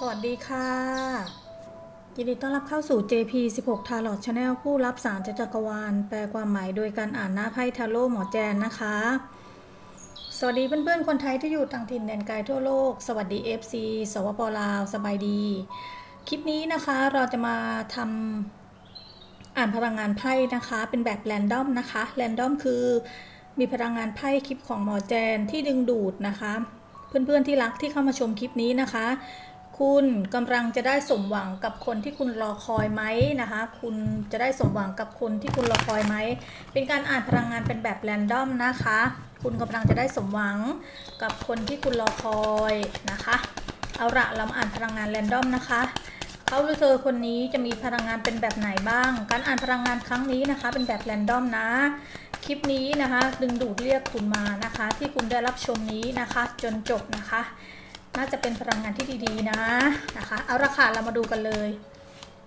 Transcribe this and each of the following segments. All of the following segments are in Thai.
สวัสดีค่ะ ยินดีต้อนรับเข้าสู่ JP 16 Tarot Channel ผู้รับสารจากจักรวาล แปลความหมายโดยการอ่านหน้าไพ่ทาโร่หมอแจนนะคะ สวัสดีเพื่อนๆ คนไทยที่อยู่ต่างถิ่นแดนไกลทั่วโลก สวัสดี FC สวปลาว สบายดี คลิปนี้นะคะเราจะมาทำอ่านพลังงานไพ่นะคะ เป็นแบบแรนดอมนะคะ แรนดอมคือมีพลังงานไพ่คลิปของหมอแจนที่ดึงดูดนะคะ เพื่อนๆที่รักที่เข้ามาชมคลิปนี้นะคะ คุณกำลังจะได้สมหวังกับคนที่คุณรอคอยไหมนะคะ คุณจะได้สมหวังกับคนที่คุณรอคอยไหม เป็นการอ่านพลังงานเป็นแบบแรนดอมนะคะ คุณกำลังจะได้สมหวังกับคนที่คุณรอคอยนะคะ เอาละเราอ่านพลังงานแรนดอมนะคะเขาหรือเธอคนนี้จะมีพลังงานเป็นแบบไหนบ้าง การอ่านพลังงานครั้งนี้นะคะ เป็นแบบแรนดอมนะ คลิปนี้นะคะ ดึงดูดเรียกคุณมานะคะ ที่คุณได้รับชมนี้นะคะ จนจบนะคะ น่าจะเป็นพลังงานที่ดีๆนะนะคะ เอาละค่ะเรามาดูกันเลย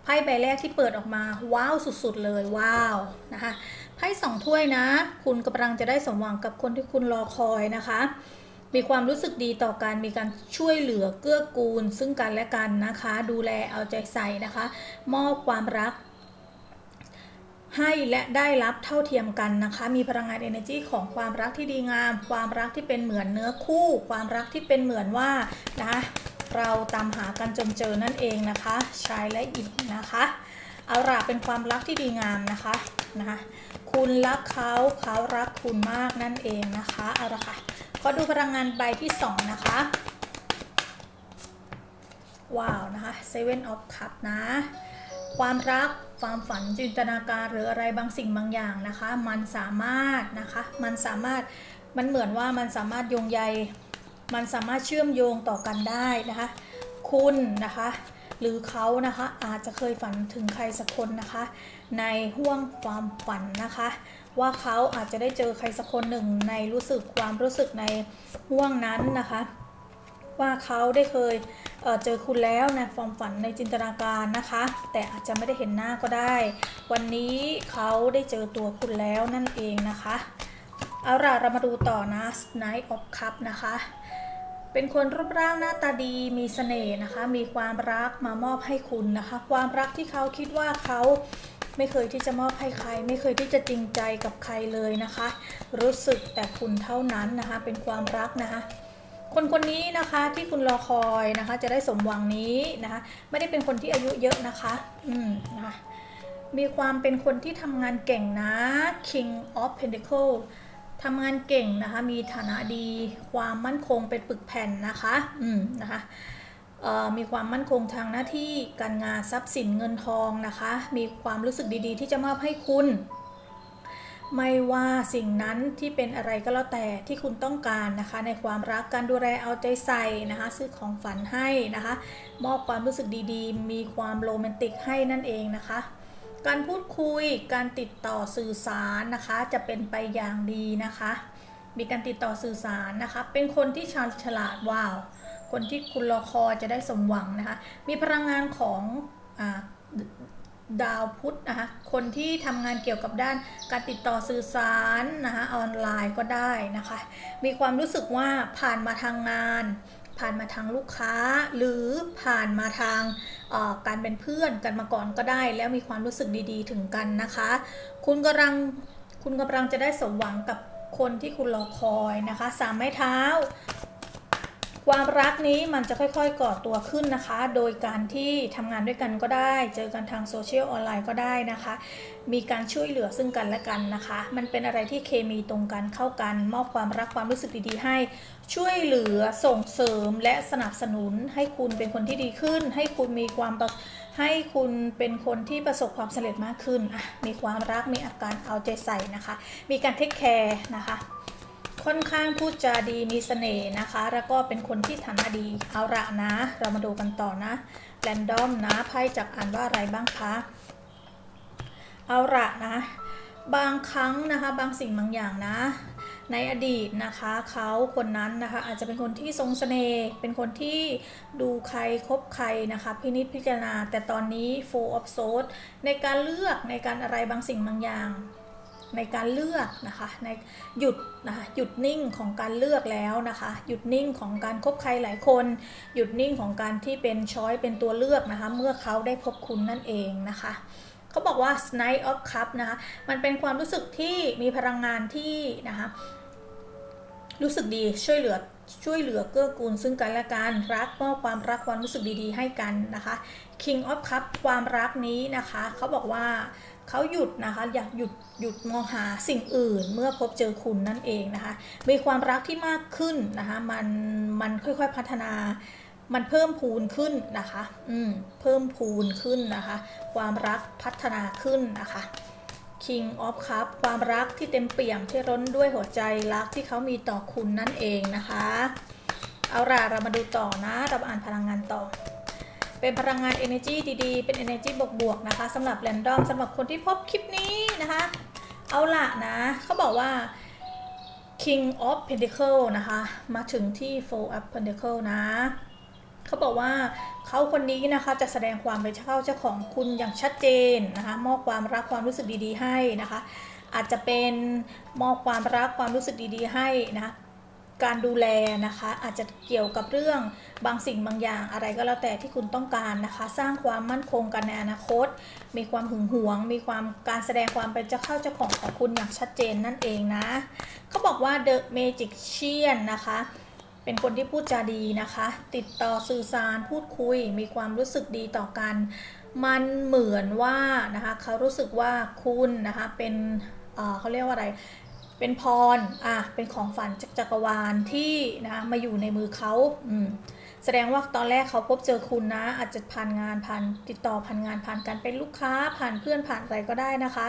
ไพ่ใบแรกที่เปิดออกมาว้าวสุดๆเลยว้าวนะคะไพ่สองถ้วยนะ คุณกำลังจะได้สมหวังกับคนที่คุณรอคอยนะคะ มีความรู้สึกดีต่อกันมีการช่วยเหลือเกื้อกูล ซึ่งกันและกันนะคะ ดูแลเอาใจใส่นะคะ มอบความรัก ให้และได้รับเท่าเทียมกันนะคะ มีพลังงาน energy ของความรักที่ดีงาม ความรักที่เป็นเหมือนเนื้อคู่ ความรักที่เป็นเหมือนว่านะเราตามหากันจนเจอนั่นเองนะคะชายและหญิงนะคะ เอาละเป็นความรักที่ดีงามนะคะนะคะคุณรักเขาเขารักคุณมากนั่นเองนะคะเอาละค่ะก็ดูพลังงานใบที่สองนะคะว้าวนะคะ Seven of Cup นะ ความรัก ความฝันจินตนาการหรืออะไรบางสิ่งบางอย่างนะคะ มันสามารถนะคะ มันสามารถมันเหมือนว่ามันสามารถโยงใย มันสามารถเชื่อมโยงต่อกันได้นะคะ คุณนะคะ หรือเขานะคะอาจจะเคยฝันถึงใครสักคนนะคะ ในห่วงความฝันนะคะ ว่าเขาอาจจะได้เจอใครสักคนหนึ่งในรู้สึกความรู้สึกในห่วงนั้นนะคะ ว่าเขาได้เคยเเจอคุณแล้วในความฝันในจินตนาการนะคะ แต่อาจจะไม่ได้เห็นหน้าก็ได้ วันนี้เขาได้เจอตัวคุณแล้วนั่นเองนะคะเอาล่ะเรามาดูต่อนะ Knight of Cup นะคะ เป็นคนรูปร่างหน้าตาดีมีเสน่ห์นะคะ มีความรักมามอบให้คุณนะคะ ความรักที่เขาคิดว่าเขาไม่เคยที่จะมอบให้ใคร ไม่เคยที่จะจริงใจกับใครเลยนะคะ รู้สึกแต่คุณเท่านั้นนะคะ เป็นความรักนะคะ คนคนนี้นะคะที่คุณรอคอยนะคะ จะได้สมหวังนี้นะคะ ไม่ได้เป็นคนที่อายุเยอะนะคะ อืมนะคะมีความเป็นคนที่ทำงานเก่งนะ King of Pentacle ทำงานเก่งนะคะ มีฐานะดี ความมั่นคงเป็นปึกแผ่นนะคะ อืมนะคะมีความมั่นคงทางหน้าที่การงานทรัพย์สินเงินทองนะคะ มีความรู้สึกดีๆ ที่จะมอบให้คุณ ไม่ว่าสิ่งนั้นที่เป็นอะไรก็แล้วแต่ที่คุณต้องการนะคะ ในความรักการดูแลเอาใจใส่นะคะ ซื้อของฝันให้นะคะ มอบความรู้สึกดีๆ มีความโรแมนติกให้นั่นเองนะคะ การพูดคุยการติดต่อสื่อสารนะคะ จะเป็นไปอย่างดีนะคะ มีการติดต่อสื่อสารนะคะ เป็นคนที่ชาญฉลาดว้าว คนที่คุณรอคอยจะได้สมหวังนะคะ มีพลังงานของ ดาวพุธนะคะคนที่ทำงานเกี่ยวกับด้านการติดต่อสื่อสารนะคะออนไลน์ก็ได้นะคะ มีความรู้สึกว่าผ่านมาทางงาน ผ่านมาทางลูกค้า หรือผ่านมาทางการเป็นเพื่อนกันมาก่อนก็ได้ แล้วมีความรู้สึกดีๆ ถึงกันนะคะ คุณกำลังคุณกำลังจะได้สมหวังกับคนที่คุณรอคอยนะคะสามไม้เท้า ความรักนี้มันจะค่อยๆก่อตัวขึ้นนะคะ โดยการที่ทำงานด้วยกันก็ได้ เจอกันทางโซเชียลออนไลน์ก็ได้นะคะ มีการช่วยเหลือซึ่งกันและกันนะคะ มันเป็นอะไรที่เคมีตรงกันเข้ากัน มอบความรักความรู้สึกดีๆให้ ช่วยเหลือส่งเสริมและสนับสนุนให้คุณเป็นคนที่ดีขึ้น ให้คุณมีความให้คุณเป็นคนที่ประสบความสำเร็จมากขึ้น มีความรักมีอาการเอาใจใส่นะคะ มีการเทคแคร์นะคะ ค่อนข้างพูดจาดีมีสเสน่ห์นะคะ แล้วก็เป็นคนที่ฐานะดีเอาละนะ เรามาดูกันต่อนะแรนดอมนะไพ่จากอ่านว่าอะไรบ้างคะเอาละนะบางครั้งนะคะบางสิ่งบางอย่างนะ ในอดีตนะคะเขาคนนั้นนะคะอาจจะเป็นคนที่ทรงสเสน่ห์เป็นคนที่ดูใครคบใครนะคะพินิจพิจารณา แต่ตอนนี้ full of s o u l ในการเลือกในการอะไรบางสิ่งบางอย่าง ในการเลือกนะคะในหยุดนะคะหยุดนิ่งของการเลือกแล้วนะคะหยุดนิ่งของการคบใครหลายคน หยุดนิ่งของการที่เป็นช้อยเป็นตัวเลือกนะคะเมื่อเขาได้พบคุณนั่นเองนะคะเขาบอกว่า Knight of Cup นะคะมันเป็นความรู้สึกที่มีพลังงานที่นะคะรู้สึกดีช่วยเหลือช่วยเหลือเกื้อกูลซึ่งกันและกันรักมอบความรักความรู้สึกดีๆ ให้กันนะคะ King of Cup ความรักนี้นะคะ เขาบอกว่า เขาหยุดนะคะ อยากหยุดหยุดมองหาสิ่งอื่น เมื่อพบเจอคุณนั่นเองนะคะ มีความรักที่มากขึ้นนะคะ มันมันค่อยๆพัฒนา มันเพิ่มพูนขึ้นนะคะ อืม เพิ่มพูนขึ้นนะคะ ความรักพัฒนาขึ้นนะคะ King of Cup ความรักที่เต็มเปี่ยมที่ร้นด้วยหัวใจรักที่เขามีต่อคุณนั่นเองนะคะ เอาล่ะเรามาดูต่อนะ เรามาอ่านพลังงานต่อ เป็นพลังงาน energy ดีๆ เป็น energy บวกๆนะคะสำหรับ random สำหรับคนที่พบคลิปนี้นะคะ เอาละนะเขาบอกว่า King of Pentacle นะคะ มาถึงที่ Four of Pentacle นะเขาบอกว่าเขาคนนี้นะคะจะแสดงความเป็นเจ้าเจ้าของคุณอย่างชัดเจนนะคะ มอบความรักความรู้สึกดีๆ ให้นะคะ อาจจะเป็นมอบความรักความรู้สึกดีๆ ให้นะคะ การดูแลนะคะ อาจจะเกี่ยวกับเรื่องบางสิ่งบางอย่างอะไรก็แล้วแต่ที่คุณต้องการนะคะ สร้างความมั่นคงกันในอนาคต มีความหึงหวง มีความการแสดงความเป็นเจ้าเข้าเจ้าของของคุณอย่างชัดเจนนั่นเองนะเขาบอกว่า The Magician นะคะเป็นคนที่พูดจาดีนะคะ ติดต่อสื่อสารพูดคุย มีความรู้สึกดีต่อกัน มันเหมือนว่านะคะเขารู้สึกว่าคุณนะคะเป็นเเขาเรียกว่าอะไร เป็นพรอะเป็นของฝันจากจักรวาลที่นะมาอยู่ในมือเขาอืมแสดงว่าตอนแรกเขาพบเจอคุณนะ อาจจะผ่านงานผ่านติดต่อผ่านงานผ่านการเป็นลูกค้าผ่านเพื่อนผ่านอะไรก็ได้นะคะ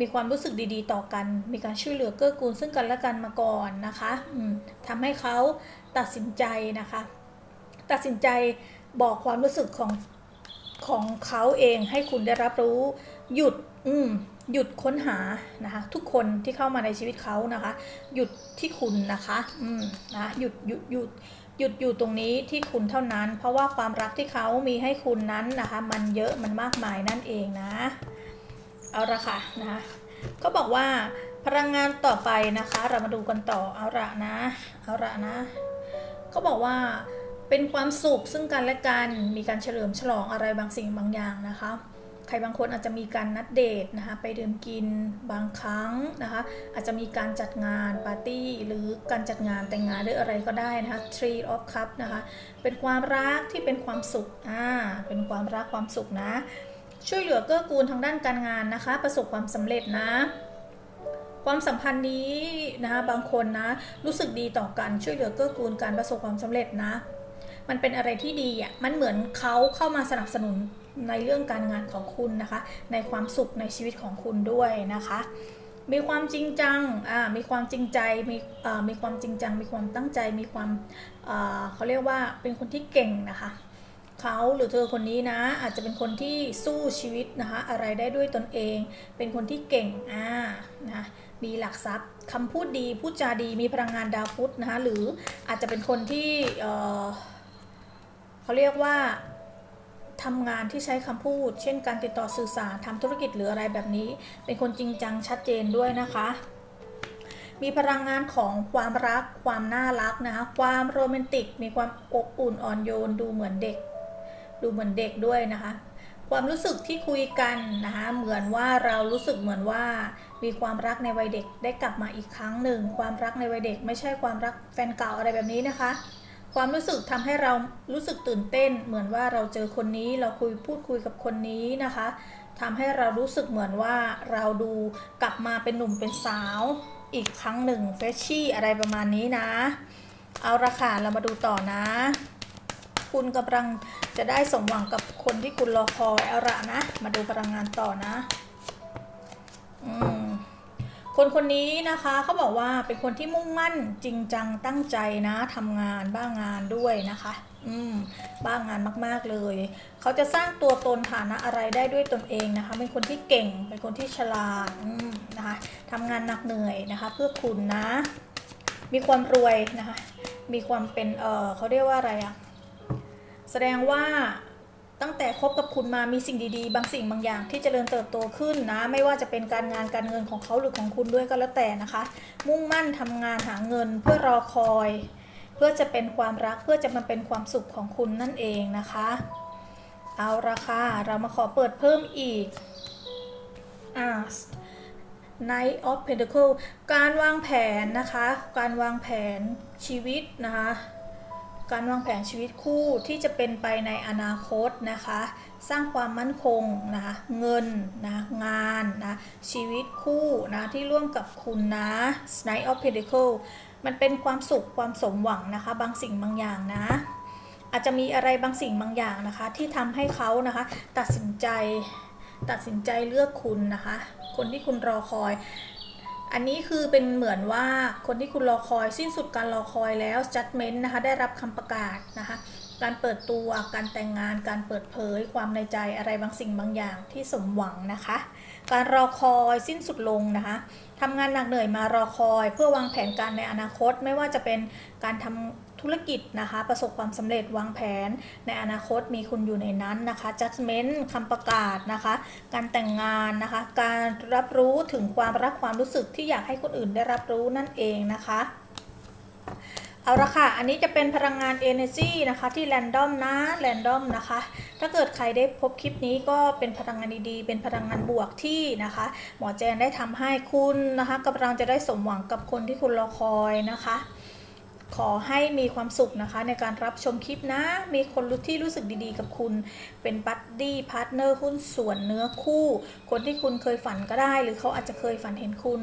มีความรู้สึกดีๆ ต่อกัน มีการช่วยเหลือเกื้อกูลซึ่งกันและกันมาก่อนนะคะอืมทำให้เขาตัดสินใจนะคะ ตัดสินใจบอกความรู้สึกของของเขาเองให้คุณได้รับรู้หยุด อืม หยุดค้นหานะคะ ทุกคนที่เข้ามาในชีวิตเขานะคะ หยุดที่คุณนะคะอืมนะหยุดหยุดหยุดหยุดอยู่ตรงนี้ที่คุณเท่านั้น เพราะว่าความรักที่เขามีให้คุณนั้นนะคะ มันเยอะมันมากมายนั่นเองนะ เอาละค่ะนะคะก็บอกว่าพลังงานต่อไปนะคะ เรามาดูกันต่อเอาละนะเอาละนะก็บอกว่าเป็นความสุขซึ่งกันและกันมีการเฉลิมฉลองอะไรบางสิ่งบางอย่างนะคะ ใครบางคนอาจจะมีการนัดเดทนะคะไปดื่มกินบางครั้งนะคะอาจจะมีการจัดงานปาร์ตี้หรือการจัดงานแต่งงานหรืออะไรก็ได้นะคะ Tree of Cup นะคะเป็นความรักที่เป็นความสุขอ่าเป็นความรักความสุขนะ ช่วยเหลือเกื้อกูลทางด้านการงานนะคะ ประสบความสำเร็จนะความสัมพันธ์นี้นะคะบางคนนะรู้สึกดีต่อกันช่วยเหลือเกื้อกูลการประสบความสำเร็จนะ มันเป็นอะไรที่ดีอะมันเหมือนเขาเข้ามาสนับสนุน ในเรื่องการงานของคุณนะคะ ในความสุขในชีวิตของคุณด้วยนะคะ มีความจริงจังมีความจริงใจ มีมีความจริงจัง มีความตั้งใจ มีความเขาเรียกว่าเป็นคนที่เก่งนะคะเขาหรือเธอคนนี้นะ อาจจะเป็นคนที่สู้ชีวิตนะคะอะไรได้ด้วยตนเอง เป็นคนที่เก่งอ่านะมีหลักทรัพย์คำพูดดีพูดจาดีมีพลังงานดาวพุธนะคะหรืออาจจะเป็นคนที่เเขาเรียกว่า ทำงานที่ใช้คำพูด เช่นการติดต่อสื่อสารทำธุรกิจหรืออะไรแบบนี้ เป็นคนจริงจังชัดเจนด้วยนะคะ มีพลังงานของความรัก ความน่ารักนะคะความโรแมนติก มีความอบอุ่นอ่อนโยน ดูเหมือนเด็ก ดูเหมือนเด็กด้วยนะคะ ความรู้สึกที่คุยกันนะคะเหมือนว่าเรารู้สึกเหมือนว่ามีความรักในวัยเด็กได้กลับมาอีกครั้งหนึ่ง ความรักในวัยเด็ก ไม่ใช่ความรักแฟนเก่าอะไรแบบนี้นะคะ ความรู้สึกทำให้เรารู้สึกตื่นเต้น เหมือนว่าเราเจอคนนี้เราคุยพูดคุยกับคนนี้นะคะทำให้เรารู้สึกเหมือนว่าเราดูกลับมาเป็นหนุ่มเป็นสาวอีกครั้งหนึ่งเฟชชี่อะไรประมาณนี้นะ เอาละค่ะเรามาดูต่อนะ คุณกำลังจะได้สมหวังกับคนที่คุณรอคอยเอาละนะ มาดูพลังงานต่อนะ อืม คนคนนี้นะคะเขาบอกว่าเป็นคนที่มุ่งมั่นจริงจังตั้งใจนะทำงานบ้างงานด้วยนะคะ อืมบ้างงานมาก ๆเลย เขาจะสร้างตัวตนฐานะอะไรได้ด้วยตนเองนะคะ เป็นคนที่เก่งเป็นคนที่ฉลาดนะคะทำงานหนักเหนื่อยนะคะ เพื่อคุณนะ มีความรวยนะคะ มีความเป็นเออเขาเรียกว่าอะไรอะแสดงว่า ตั้งแต่คบกับคุณมามีสิ่งดีๆ บางสิ่งบางอย่างที่จเจริญเติบโตขึ้นนะ ไม่ว่าจะเป็นการงานการเงินของเขาหรือของคุณด้วยก็แล้วแต่นะคะ มุ่งมั่นทำงานหาเงินเพื่อรอคอย เพื่อจะเป็นความรักเพื่อจะมาเป็นความสุขของคุณนั่นเองนะคะ เอาราคาเรามาขอเปิดเพิ่มอีกอ่า Knight of Pentacle การวางแผนนะคะ การวางแผนชีวิตนะคะ การวางแผนชีวิตคู่ที่จะเป็นไปในอนาคตนะคะ สร้างความมั่นคงนะคะเงินนะงานนะชีวิตคู่นะที่ร่วมกับคุณนะ Knight of Pentacle มันเป็นความสุขความสมหวังนะคะ บางสิ่งบางอย่างนะ อาจจะมีอะไรบางสิ่งบางอย่างนะคะ ที่ทำให้เขานะคะ ตัดสินใจตัดสินใจเลือกคุณนะคะ คนที่คุณรอคอย อันนี้คือเป็นเหมือนว่าคนที่คุณรอคอยสิ้นสุดการรอคอยแล้ว judgment นะคะ ได้รับคำประกาศนะคะ การเปิดตัว การแต่งงาน การเปิดเผย ความในใจอะไรบางสิ่งบางอย่างที่สมหวังนะคะ การรอคอยสิ้นสุดลงนะคะ ทำงานหนักเหนื่อยมารอคอย เพื่อวางแผนการในอนาคต ไม่ว่าจะเป็นการทำธุรกิจนะคะ ประสบความสำเร็จวางแผนในอนาคตมีคุณอยู่ในนั้นนะคะ judgment คำประกาศนะคะ การแต่งงานนะคะ การรับรู้ถึงความรักความรู้สึกที่อยากให้คนอื่นได้รับรู้นั่นเองนะคะ เอาละค่ะ อันนี้จะเป็นพลังงาน energy นะคะที่แรนดอมนะแรนดอมนะคะ ถ้าเกิดใครได้พบคลิปนี้ก็เป็นพลังงานดีๆ เป็นพลังงานบวกที่นะคะ หมอแจนได้ทำให้คุณนะคะกำลังจะได้สมหวังกับคนที่คุณรอคอยนะคะ ขอให้มีความสุขนะคะ ในการรับชมคลิปนะ มีคนรู้ที่รู้สึกดีๆ กับคุณ เป็นบัดดี้พาร์ทเนอร์หุ้นส่วนเนื้อคู่ คนที่คุณเคยฝันก็ได้ หรือเขาอาจจะเคยฝันเห็นคุณ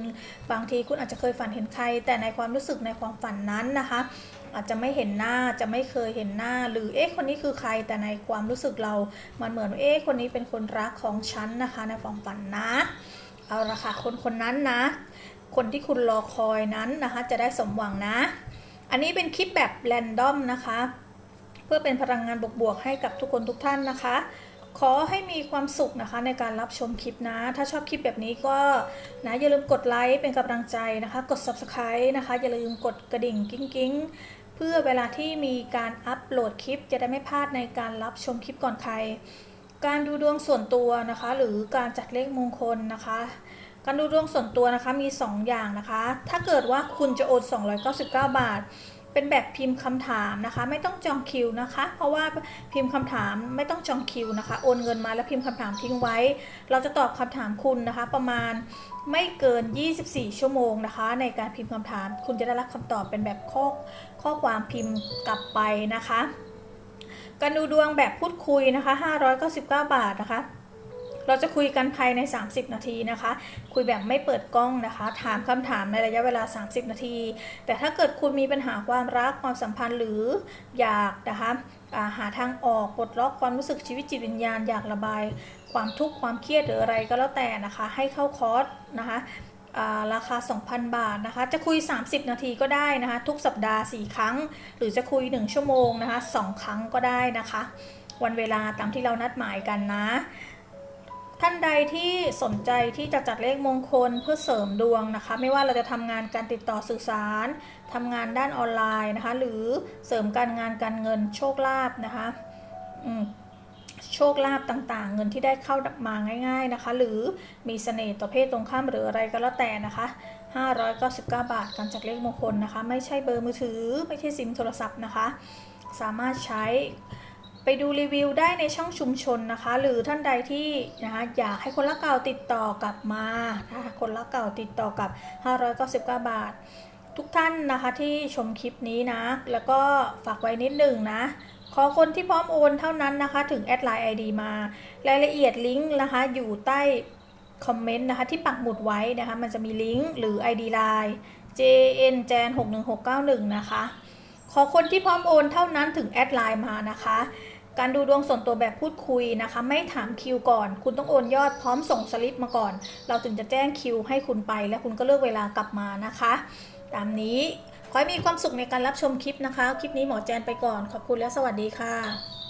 บางทีคุณอาจจะเคยฝันเห็นใคร แต่ในความรู้สึกในความฝันนั้นนะคะ อาจจะไม่เห็นหน้าจะไม่เคยเห็นหน้า หรือเอ๊ะคนนี้คือใคร แต่ในความรู้สึกเรา มันเหมือนเอ๊ะคนนี้เป็นคนรักของฉันนะคะ ในความฝันนะเอาละค่ะคนคนนั้นนะ คนที่คุณรอคอยนั้นนะคะ จะได้สมหวังนะ อันนี้เป็นคลิปแบบแรนดอมนะคะ เพื่อเป็นพลังงานบวกๆให้กับทุกคนทุกท่านนะคะ ขอให้มีความสุขนะคะในการรับชมคลิปนะ ถ้าชอบคลิปแบบนี้ก็นะอย่าลืมกดไลค์เป็นกำลังใจนะคะ กด subscribe นะคะ อย่าลืมกดกระดิ่งกิ้งกิ้งเพื่อเวลาที่มีการอัปโหลดคลิป จะได้ไม่พลาดในการรับชมคลิปก่อนใคร การดูดวงส่วนตัวนะคะ หรือการจัดเลขมงคลนะคะ การดูดวงส่วนตัวนะคะมี 2 อย่างนะคะ ถ้าเกิดว่าคุณจะโอน 299 บาท เป็นแบบพิมพ์คำถามนะคะ ไม่ต้องจองคิวนะคะ เพราะว่าพิมพ์คำถามไม่ต้องจองคิวนะคะโอนเงินมาแล้วพิมพ์คำถามทิ้งไว้ เราจะตอบคำถามคุณนะคะ ประมาณไม่เกิน 24 ชั่วโมงนะคะ ในการพิมพ์คำถาม คุณจะได้รับคำตอบเป็นแบบข้อข้อความพิมพ์กลับไปนะคะ การดูดวงแบบพูดคุยนะคะ 599 บาทนะคะ เราจะคุยกันภายใน 30 นาทีนะคะ คุยแบบไม่เปิดกล้องนะคะ ถามคำถามในระยะเวลา 30 นาที แต่ถ้าเกิดคุณมีปัญหาความรักความสัมพันธ์หรืออยากนะคะาหาทางออกปลดล็อกความรู้สึกชีวิตจิตวิญญาณอยากระบาย ความทุกข์ความเครียดหรืออะไรก็แล้วแต่นะคะ ให้เข้าคอร์สนะคะาราคา 2,000 บาทนะคะ จะคุย 30 นาทีก็ได้นะคะ ทุกสัปดาห์ 4 ครั้ง หรือจะคุย 1 ชั่วโมงนะคะ 2 ครั้งก็ได้นะคะ วันเวลาตามที่เรานัดหมายกันนะ ท่านใดที่สนใจที่จะจัดเลขมงคลเพื่อเสริมดวงนะคะ ไม่ว่าเราจะทำงานการติดต่อสื่อสาร ทำงานด้านออนไลน์นะคะ หรือเสริมการงานการเงินโชคลาภนะคะโชคลาภต่างๆ เงินที่ได้เข้ามาง่าย ๆนะคะ หรือมีเสน่ห์ต่อเพศตรงข้ามหรืออะไรก็แล้วแต่นะคะ 599 บาทการจัดเลขมงคลนะคะ ไม่ใช่เบอร์มือถือ ไม่ใช่ซิมโทรศัพท์นะคะ สามารถใช้ ไปดูรีวิวได้ในช่องชุมชนนะคะ หรือท่านใดที่นะคะอยากให้คนละเก่าติดต่อกลับมานะคะคนละเก่าติดต่อกับ 599 บาท ทุกท่านนะคะที่ชมคลิปนี้นะ แล้วก็ฝากไว้นิดหนึ่งนะ ขอคนที่พร้อมโอนเท่านั้นนะคะ ถึงแอดไลน์ ID มา รายละเอียดลิงก์นะคะ อยู่ใต้คอมเมนต์นะคะที่ปักหมุดไว้นะคะ มันจะมีลิงก์หรือ ID Line jn jan 61691 นะคะ ขอคนที่พร้อมโอนเท่านั้นถึงแอดไลน์มานะคะ การดูดวงส่วนตัวแบบพูดคุยนะคะ ไม่ถามคิวก่อน คุณต้องโอนยอดพร้อมส่งสลิปมาก่อน เราถึงจะแจ้งคิวให้คุณไป และคุณก็เลือกเวลากลับมานะคะ ตามนี้ขอให้มีความสุขในการรับชมคลิปนะคะ คลิปนี้หมอแจนไปก่อน ขอบคุณและสวัสดีค่ะ